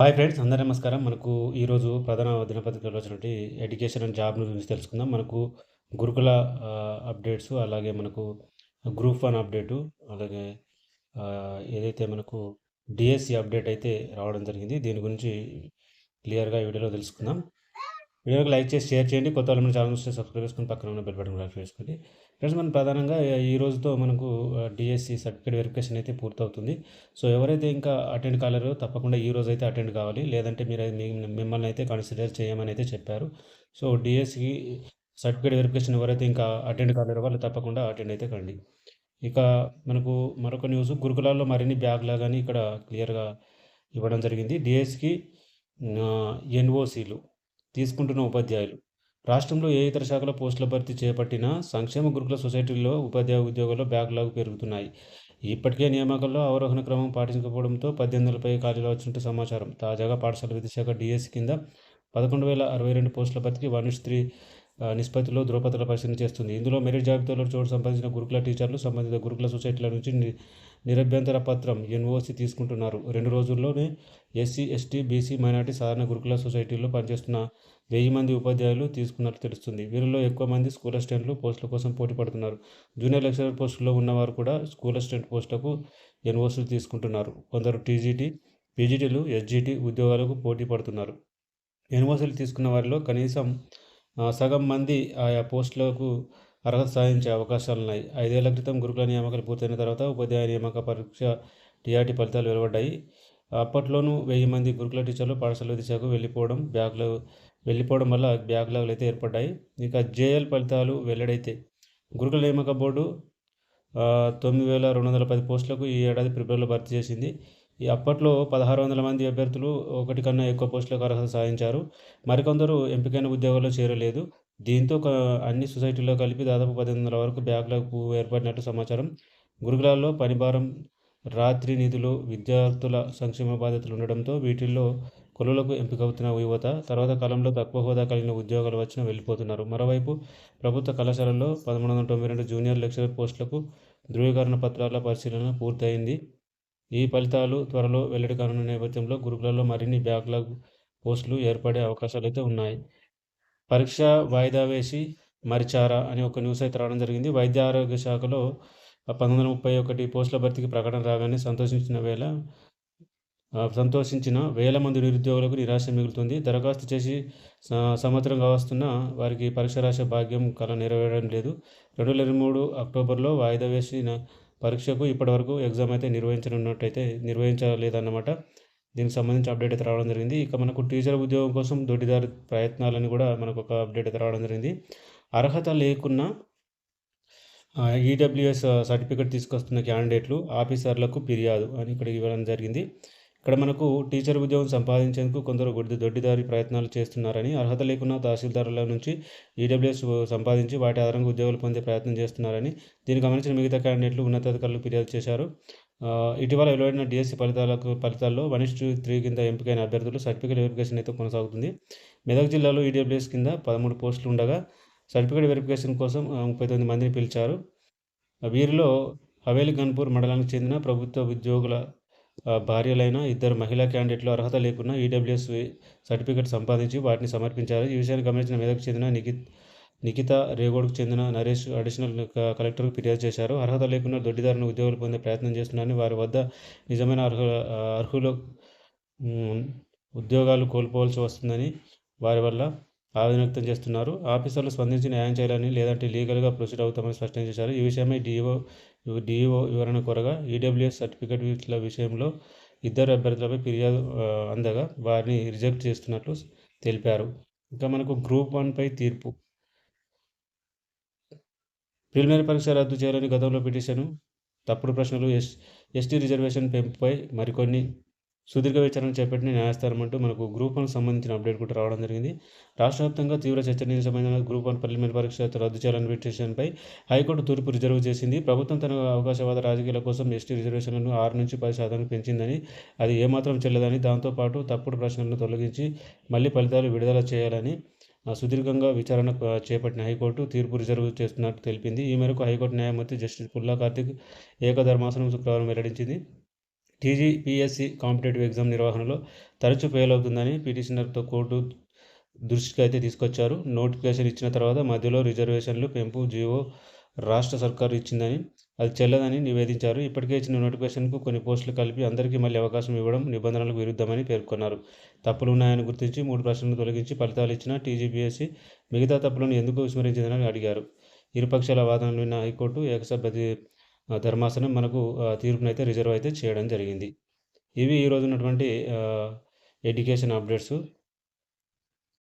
Hi friends అందరూ నమస్కారం. మనకు ఈరోజు ప్రధాన దినపత్రికలో వచ్చినటువంటి ఎడ్యుకేషన్ అండ్ జాబ్ గురించి తెలుసుకుందాం. మనకు గురుకుల అప్డేట్స్ అలాగే మనకు గ్రూప్ వన్ అప్డేటు అలాగే ఏదైతే మనకు డిఎస్సి అప్డేట్ అయితే రావడం జరిగింది దీని గురించి క్లియర్గా ఈ వీడియోలో తెలుసుకుందాం. వీడియోకి లైక్ చేసి షేర్ చేయండి. కొత్త వాళ్ళు మన ఛానల్ చూస్తే సబ్స్క్రైబ్ చేసుకుని పక్కన ఉన్న బెల్ బటన్ కూడా చేసుకోండి. ఫ్రెండ్స్ మనం ప్రధానంగా ఈ రోజుతో మనకు డిఎస్సి సర్టిఫికేట్ వెరిఫికేషన్ అయితే పూర్తవుతుంది. సో ఎవరైతే ఇంకా అటెండ్ కాలేరో తప్పకుండా ఈ రోజు అయితే అటెండ్ కావాలి. లేదంటే మీరు అది మిమ్మల్ని అయితే కన్సిడర్ చేయమని అయితే చెప్పారు. సో డిఎస్సి సర్టిఫికేట్ వెరిఫికేషన్ ఎవరైతే ఇంకా అటెండ్ కాలేరో వాళ్ళు తప్పకుండా అటెండ్ అయితే కండి. ఇక మనకు మరొక న్యూస్ గురుకులాల్లో మరిన్ని బ్యాగ్లా కానీ ఇక్కడ క్లియర్గా ఇవ్వడం జరిగింది. డిఎస్కి ఎన్ఓసీలు. తీసుకుంటున్న ఉపాధ్యాయులు. రాష్ట్రంలో ఏ ఇతర శాఖల పోస్టుల భర్తీ చేపట్టినా సంక్షేమ గురుకుల సొసైటీల్లో ఉపాధ్యాయ ఉద్యోగాల్లో బ్యాక్లాగ్ పెరుగుతున్నాయి. ఇప్పటికే నియామకాల్లో అవరోహణ క్రమం పాటించకపోవడంతో పద్దెనిమిది వందలపై ఖాళీలు వచ్చినట్టు సమాచారం. తాజాగా పాఠశాల విద్యాశాఖ డిఎస్సి కింద పదకొండు వేల అరవై రెండు పోస్టుల భర్తీకి వన్ త్రీ నిష్పత్తిలో ధృవపత్ర పరిశీలన చేస్తుంది. ఇందులో మెరిట్ జాబితాలో చోటు సంపాదించిన గురుకుల టీచర్లు సంబంధిత గురుకుల సొసైటీల నుంచి నిరభ్యంతర పత్రం ఎన్ఓసి తీసుకుంటున్నారు. రెండు రోజుల్లోనే ఎస్సీ ఎస్టీ బీసీ మైనార్టీ సాధారణ గురుకుల సొసైటీలో పనిచేస్తున్న వెయ్యి మంది ఉపాధ్యాయులు తీసుకున్నట్లు తెలుస్తుంది. వీరిలో ఎక్కువ మంది స్కూల్ అసిస్టెంట్లు పోస్టుల కోసం పోటీ పడుతున్నారు. జూనియర్ లెక్చరర్ పోస్టుల్లో ఉన్నవారు కూడా స్కూల్ అసిస్టెంట్ పోస్టులకు ఎన్ఓసీలు తీసుకుంటున్నారు. కొందరు టీజీటీ పీజీటీలు ఎస్జీటీ ఉద్యోగాలకు పోటీ పడుతున్నారు. ఎన్ఓసీలు తీసుకున్న వారిలో కనీసం సగం మంది ఆయా పోస్టులకు అర్హత సాధించే అవకాశాలు ఉన్నాయి. ఐదేళ్ళ క్రితం గురుకుల నియామకాలు పూర్తయిన తర్వాత ఉపాధ్యాయ నియామక పరీక్ష టీఆర్టీ ఫలితాలు వెలువడ్డాయి. అప్పట్లోనూ వెయ్యి మంది గురుకుల టీచర్లు పాఠశాల దిశకు వెళ్ళిపోవడం బ్యాగ్లో వెళ్ళిపోవడం వల్ల బ్యాక్లాగులు అయితే ఏర్పడ్డాయి. ఇక జేఎల్ ఫలితాలు వెల్లడైతే గురుకుల నియామక బోర్డు తొమ్మిది వేల రెండు వందల పది పోస్టులకు ఈ ఏడాది ఫిబ్రవరిలో భర్తీ చేసింది. ఈ అప్పట్లో పదహారు వందల మంది అభ్యర్థులు ఒకటి కన్నా ఎక్కువ పోస్టులకు అర్హత సాధించారు. మరికొందరు ఎంపికైన ఉద్యోగాల్లో చేరలేదు. దీంతో అన్ని సొసైటీల్లో కలిపి దాదాపు పద్దెనిమిది వందల వరకు బ్యాక్లాగ్ ఏర్పడినట్టు సమాచారం. గురుకులాల్లో పనిభారం రాత్రి నిధులు విద్యార్థుల సంక్షేమ బాధ్యతలు ఉండడంతో వీటిల్లో కొలువులకు ఎంపికవుతున్న యువత తర్వాత కాలంలో తక్కువ హోదా కలిగిన ఉద్యోగాలు వచ్చిన వెళ్ళిపోతున్నారు. మరోవైపు ప్రభుత్వ కళాశాలల్లో పదమూడు వందల తొంభై రెండు జూనియర్ లెక్చరర్ పోస్టులకు ధృవీకరణ పత్రాల పరిశీలన పూర్తయింది. ఈ ఫలితాలు త్వరలో వెల్లడి కానున్న నేపథ్యంలో గురుకులలో మరిన్ని బ్యాక్లాగ్ పోస్టులు ఏర్పడే అవకాశాలు అయితే ఉన్నాయి. పరీక్ష వాయిదా వేసి మరిచారా అని ఒక న్యూస్ అయితే రావడం జరిగింది. వైద్య ఆరోగ్య శాఖలో పంతొమ్మిది వందల ముప్పై ఒకటి పోస్టుల భర్తీకి ప్రకటన రాగానే సంతోషించిన వేళ సంతోషించిన వేల మంది నిరుద్యోగులకు నిరాశ మిగులుతుంది. దరఖాస్తు చేసి సంవత్సరం కావస్తున్న వారికి పరీక్ష రాసే భాగ్యం కల నెరవేరడం లేదు. రెండు వేల ఇరవై మూడు అక్టోబర్లో వాయిదా వేసిన పరీక్షకు ఇప్పటివరకు ఎగ్జామ్ అయితే నిర్వహించనున్నట్టయితే నిర్వహించలేదన్నమాట. దీనికి సంబంధించి అప్డేట్ అయితే రావడం జరిగింది. ఇక మనకు టీచర్ ఉద్యోగం కోసం దొడ్డిదారి ప్రయత్నాలని కూడా మనకు ఒక అప్డేట్ అయితే రావడం జరిగింది. అర్హత లేకున్నా ఈడబ్ల్యూఎస్ సర్టిఫికేట్ తీసుకొస్తున్న క్యాండిడేట్లు ఆఫీసర్లకు ఫిర్యాదు అని ఇక్కడ ఇవ్వడం జరిగింది. ఇక్కడ మనకు టీచర్ ఉద్యోగం సంపాదించేందుకు కొందరు గొడ్డి దొడ్డిదారి ప్రయత్నాలు చేస్తున్నారని అర్హత లేకున్నా తహసీల్దారుల నుంచి ఈడబ్ల్యూఎస్ సంపాదించి వాటి ఆధారంగా ఉద్యోగాలు పొందే ప్రయత్నం చేస్తున్నారని దీన్ని గమనించిన మిగతా క్యాండిడేట్లు ఉన్నతాధికారులు ఫిర్యాదు చేశారు. ఇటీవల వెలువడిన డిఎస్సి ఫలితాలకు ఫలితాల్లో వన్ ఇస్ త్రీ కింద ఎంపికైన అభ్యర్థులు సర్టిఫికేట్ వెరిఫికేషన్ అయితే కొనసాగుతుంది. మెదక్ జిల్లాలో ఈడబ్ల్యూఎస్ కింద పదమూడు పోస్టులు ఉండగా సర్టిఫికేట్ వెరిఫికేషన్ కోసం ముప్పై తొమ్మిది మందిని పిలిచారు. వీరిలో హవేలి గన్పూర్ మండలానికి చెందిన ప్రభుత్వ ఉద్యోగుల భార్యలైన ఇద్దరు మహిళా క్యాండిడేట్లు అర్హత లేకున్నా ఈడబ్ల్యూఎస్ సర్టిఫికేట్ సంపాదించి వాటిని సమర్పించారు. ఈ విషయాన్ని గమనించిన మెదక్ చెందిన నిఖిత్ నిఖిత రేగోడ్కు చెందిన నరేష్ అడిషనల్ కలెక్టర్కు ఫిర్యాదు చేశారు. అర్హత లేకుండా దొడ్డిదారుని ఉద్యోగులు పొందే ప్రయత్నం చేస్తున్నారని వారి వద్ద నిజమైన అర్హు అర్హులు ఉద్యోగాలు కోల్పోవాల్సి వస్తుందని వారి వల్ల ఆవేదన వ్యక్తం చేస్తున్నారు. ఆఫీసర్లు స్పందించి న్యాయం చేయాలని లేదంటే లీగల్గా ప్రొసీడ్ అవుతామని స్పష్టం చేశారు. ఈ విషయమై డిఓ డిఓ వివరణ కోరగా ఈడబ్ల్యూఎస్ సర్టిఫికేట్ల విషయంలో ఇద్దరు అభ్యర్థులపై ఫిర్యాదు అందగా వారిని రిజెక్ట్ చేస్తున్నట్లు తెలిపారు. ఇంకా మనకు గ్రూప్ వన్పై తీర్పు ప్రిలిమినరీ పరీక్ష రద్దు చేయాలని గతంలో పిటిషను తప్పుడు ప్రశ్నలు ఎస్ ఎస్టీ రిజర్వేషన్ పెంపుపై మరికొన్ని సుదీర్ఘ విచారణ చేపట్టిన న్యాయస్థానం అంటూ మనకు గ్రూప్ వన్ సంబంధించిన అప్డేట్ కూడా రావడం జరిగింది. రాష్ట్ర వ్యాప్తంగా తీవ్ర చర్చనీయాంశమైన గ్రూప్ వన్ ప్రిలిమినరీ పరీక్ష రద్దు చేయాలని పిటిషన్పై హైకోర్టు తూర్పు రిజర్వ్ చేసింది. ప్రభుత్వం తన అవకాశవాద రాజకీయాల కోసం ఎస్టీ రిజర్వేషన్లను ఆరు నుంచి పది శాతానికి పెంచిందని అది ఏమాత్రం చెల్లదని దాంతోపాటు తప్పుడు ప్రశ్నలను తొలగించి మళ్ళీ ఫలితాలు విడుదల చేయాలని సుదీర్ఘంగా విచారణ చేపట్టిన హైకోర్టు తీర్పు రిజర్వ్ చేస్తున్నట్టు తెలిపింది. ఈ మేరకు హైకోర్టు న్యాయమూర్తి జస్టిస్ పుల్లా కార్తిక్ ఏకధర్మాసనం శుక్రవారం వెల్లడించింది. టీజీపీఎస్సీ కాంపిటేటివ్ ఎగ్జామ్ నిర్వహణలో తరచూ ఫెయిల్ అవుతుందని పిటిషనర్తో కోర్టు దృష్టికి అయితే తీసుకొచ్చారు. నోటిఫికేషన్ ఇచ్చిన తర్వాత మధ్యలో రిజర్వేషన్లు పెంపు జీవో రాష్ట్ర సర్కారు ఇచ్చిందని అది చెల్లదని నివేదించారు. ఇప్పటికే ఇచ్చిన నోటిఫికేషన్కు కొన్ని పోస్టులు కలిపి అందరికీ మళ్ళీ అవకాశం ఇవ్వడం నిబంధనలకు విరుద్ధమని పేర్కొన్నారు. తప్పులు ఉన్నాయని గుర్తించి మూడు ప్రశ్నలు తొలగించి ఫలితాలు ఇచ్చిన టీజీపీఎస్సీ మిగతా తప్పులను ఎందుకు విస్మరించిందని అడిగారు. ఇరుపక్షాల వాదనలు విన్న హైకోర్టు ఏకసభ్య ధర్మాసనం మనకు తీర్పునైతే రిజర్వ్ అయితే చేయడం జరిగింది. ఇవి ఈరోజు ఉన్నటువంటి ఎడ్యుకేషన్ అప్డేట్స్.